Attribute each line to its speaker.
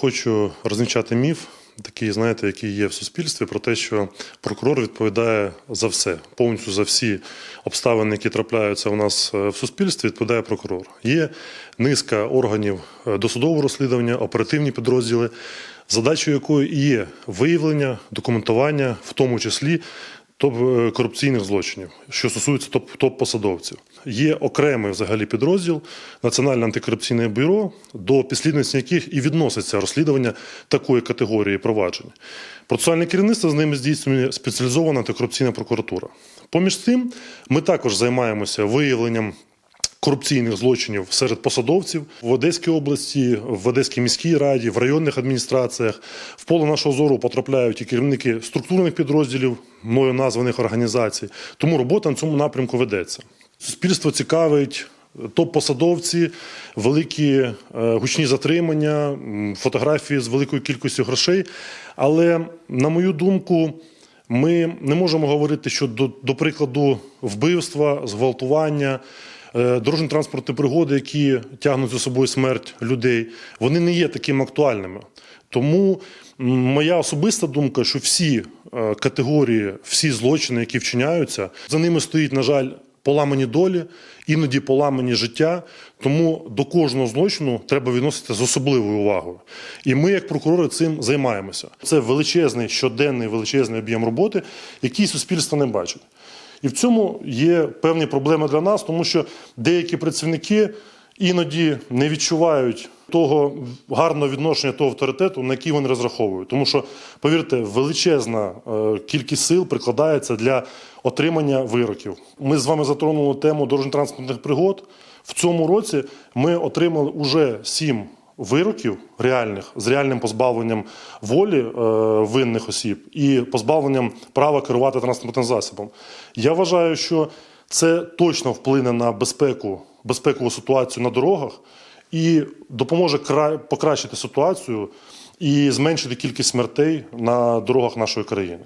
Speaker 1: хочу розвінчати міф, такий, знаєте, який є в суспільстві, про те, що прокурор відповідає за все, повністю за всі обставини, які трапляються у нас е, в суспільстві, відповідає прокурор. Є низка органів е, досудового розслідування, оперативні підрозділи, задачою якої є виявлення, документування, в тому числі топ е, корупційних злочинів, що стосується топ- топ-посадовців. Є окремий взагалі підрозділ Національне антикорупційне бюро, до підслідності яких і відноситься розслідування такої категорії проваджень. Процесуальне керівництво з ними здійснює спеціалізована антикорупційна прокуратура. Поміж цим ми також займаємося виявленням корупційних злочинів серед посадовців в Одеській області, в Одеській міській раді, в районних адміністраціях. В поле нашого зору потрапляють і керівники структурних підрозділів мною названих організацій. Тому робота на цьому напрямку ведеться. Суспільство цікавить. Топ-посадовці, великі е, гучні затримання, фотографії з великою кількістю грошей. Але, на мою думку, ми не можемо говорити, що до, до прикладу вбивства, зґвалтування, дорожньо-транспортні пригоди, які тягнуть за собою смерть людей, вони не є такими актуальними. Тому моя особиста думка, що всі е, категорії, всі злочини, які вчиняються, за ними стоїть, на жаль, поламані долі, іноді поламані життя. Тому до кожного злочину треба відноситися з особливою увагою. І ми, як прокурори, цим займаємося. Це величезний щоденний величезний об'єм роботи, який суспільство не бачить. І в цьому є певні проблеми для нас, тому що деякі працівники іноді не відчувають того гарного відношення того авторитету, на який вони розраховують. Тому що, повірте, величезна е, кількість сил прикладається для отримання вироків. Ми з вами затронули тему дорожньо-транспортних пригод. В цьому році ми отримали уже сім вироків реальних з реальним позбавленням волі е, винних осіб і позбавленням права керувати транспортним засобом. Я вважаю, що це точно вплине на безпеку, безпекову ситуацію на дорогах і допоможе кра- покращити ситуацію і зменшити кількість смертей на дорогах нашої країни.